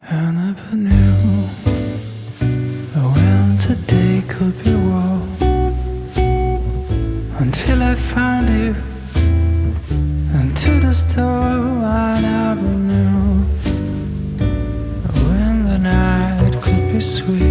I never knew when today could be wrong until I found you. And to the store I never knew when the night could be sweet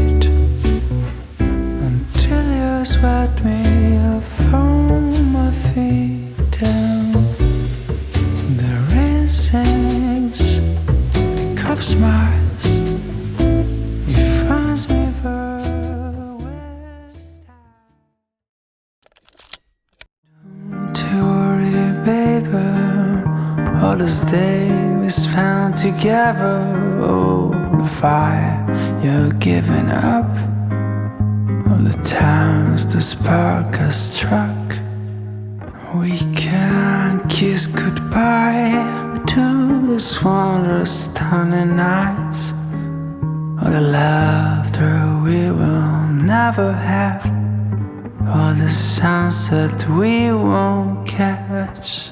Those days we spent together. Oh, the fire you're giving up. All the times the spark has struck. We can kiss goodbye to this wondrous stunning nights. All the laughter we will never have. All the sunset we won't catch.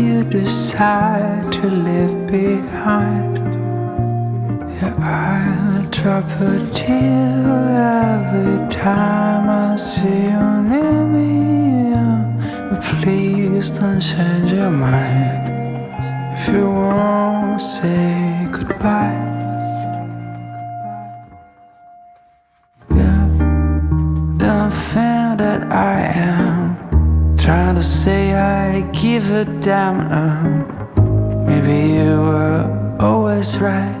you decide to leave behind. Yeah, I will drop a tear every time I see you near me. But please don't change your mind. If you won't say goodbye, Give a damn. Uh, maybe you were always right.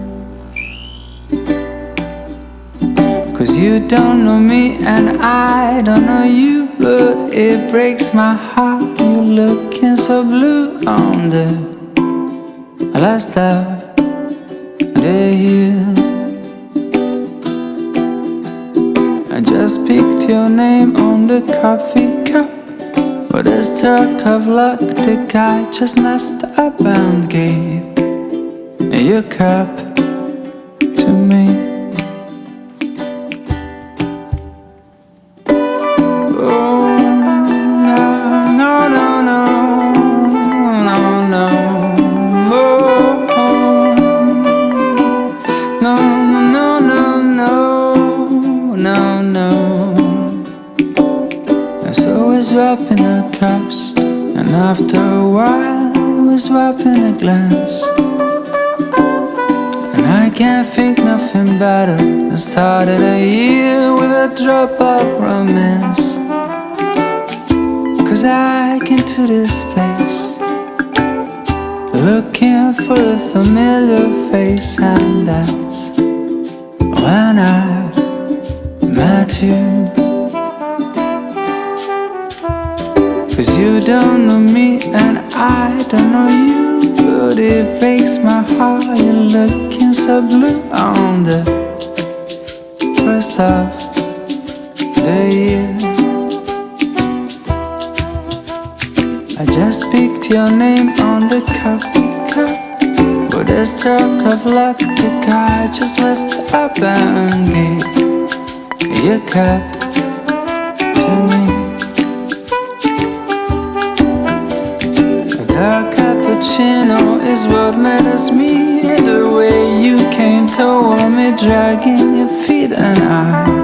Cause you don't know me and I don't know you, but it breaks my heart. You're looking so blue on the last year. I just picked your name on the coffee cup. With a stroke of luck, the guy just messed up and gave your cup can't think nothing better than starting a year with a drop of romance. Cause I came to this place looking for a familiar face, and that's when I met you. Cause you don't know me and I don't know you. But it breaks my heart. You're looking so blue on the first of the year. I just picked your name on the coffee cup. With a stroke of luck, the guy just messed up and gave your cup cappuccino is what matters me. The way you came toward me, dragging your feet, and I